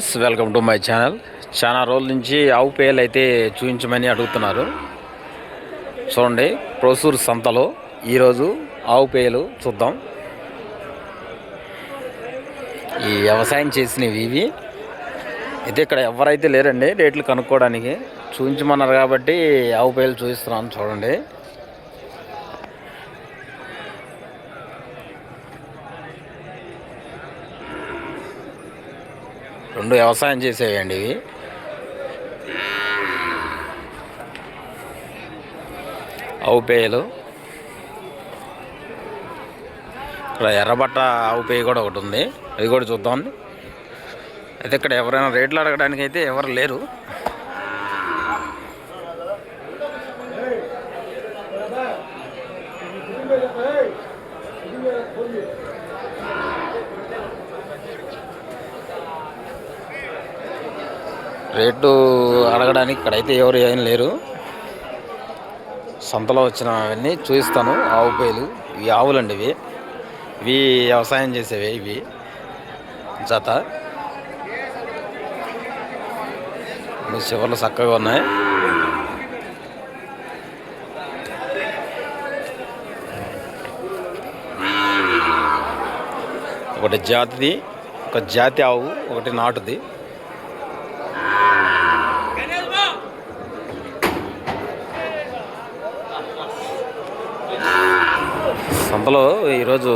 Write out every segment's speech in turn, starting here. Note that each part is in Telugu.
వెల్కమ్ టు మై ఛానల్ చాలా రోజుల నుంచి ఆవు పేయలు అయితే చూపించమని అడుగుతున్నారు చూడండి ప్రొసూర్ సంతలో ఈరోజు ఆవు పేయలు చూద్దాం ఈ వ్యవసాయం చేసినవి ఇవి అయితే ఇక్కడ ఎవరైతే లేరండి రేట్లు కనుక్కోవడానికి. చూపించమన్నారు కాబట్టి ఆవు పేయలు చూపిస్తున్నాను చూడండి రెండు వ్యవసాయం చేసేవండి ఇవి. ఆవు పేయలు. ఇక్కడ ఎర్రబట్ట ఆవుపేయ కూడా ఒకటి ఉంది. అది కూడా చూద్దాం. అయితే ఇక్కడ ఎవరైనా రేట్లు అడగడానికి అయితే ఎవరు లేరు. రేటు అడగడానికి ఇక్కడైతే ఎవరు ఏం లేరు. సంతలో వచ్చినవన్నీ చూపిస్తాను ఆవు పేలు. ఇవి ఆవులండి ఇవి. ఇవి వ్యవసాయం చేసేవి ఇవి. జత. మీ చివర్లు చక్కగా ఉన్నాయి. ఒకటి జాతిది ఒక జాతి ఆవు ఒకటి నాటుది. సంతలో ఈరోజు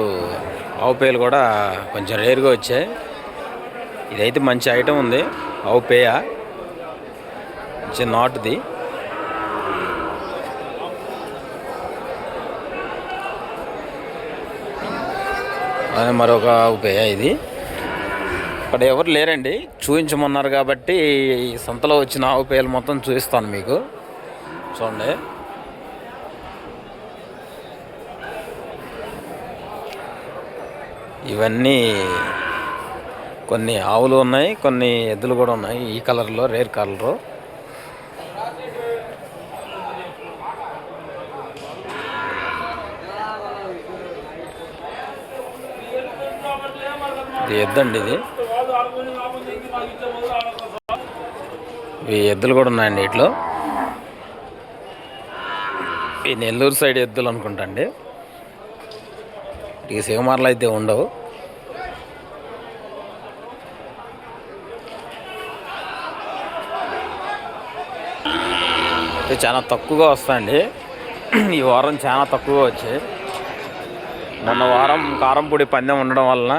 ఆవు పేయలు కూడా కొంచెం రేరుగా వచ్చాయి. ఇదైతే మంచి ఐటమ్ ఉంది. ఆవు పేయ. మంచి నాటుది. అదే మరొక ఆవు పేయ ఇది. ఇక్కడ ఎవరు లేరండి. చూపించమన్నారు కాబట్టి సంతలో వచ్చిన ఆవు పేలు మొత్తం చూపిస్తాను మీకు. చూడండి. ఇవన్నీ కొన్ని ఆవులు ఉన్నాయి కొన్ని ఎద్దులు కూడా ఉన్నాయి. ఈ కలర్లో రేర్ కలరు ఇది ఎద్దండి ఇది. ఇవి ఎద్దులు కూడా ఉన్నాయండి వీటిలో. ఈ నెల్లూరు సైడ్ ఎద్దులు అనుకుంటా అండి. ఈ సిగమార్లు అయితే ఉండవు. అయితే చాలా తక్కువగా వస్తాయండి. ఈ వారం చాలా తక్కువగా వచ్చాయి. మొన్న వారం కారంపొడి పందెం ఉండడం వలన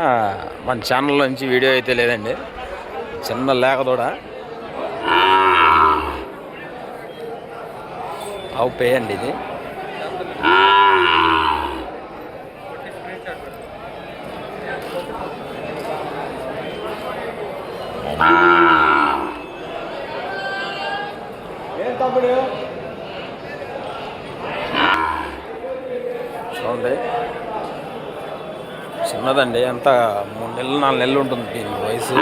మన ఛానల్ నుంచి వీడియో అయితే లేదండి. చిన్న లేక కూడా ఆవు పేయండి ఇది. చూడండి. చిన్నదండి అంత మూడు నెలలు నాలుగు నెలలు ఉంటుంది దీని వయసు.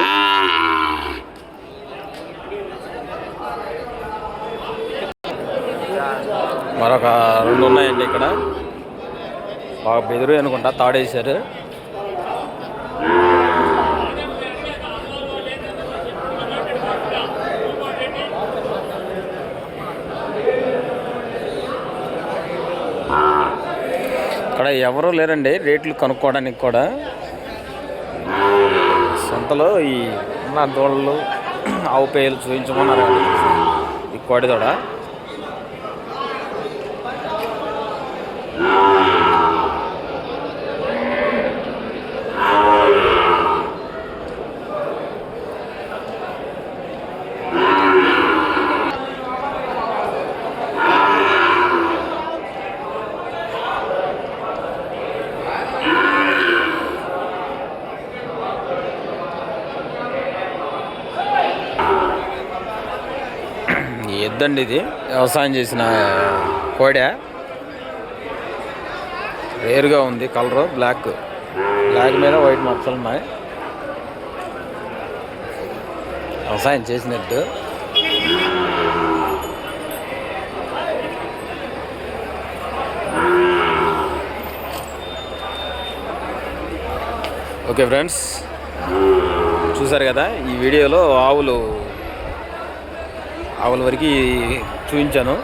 మరొక రెండు ఉన్నాయండి ఇక్కడ. బాగా బెదిరి అనుకుంటా తాడేశారు. ఇక్కడ ఎవరు లేరండి రేట్లు కనుక్కోవడానికి కూడా. సంతలో ఈ ఉన్న దూడలు ఆవు పేయలు చూపించమన్నారు ఈ కోడిదోడ ఈ ఎద్దండి ఇది. వ్యవసాయం చేసిన కోడె. రేరుగా ఉంది కలరు బ్లాక్. బ్లాక్ మీద వైట్ మచ్చలు ఉన్నాయి. వ్యవసాయం చేసినట్టు. ఓకే ఫ్రెండ్స్ చూసారు కదా ఈ వీడియోలో ఆవులు ఆవుల వరకు చూపించాను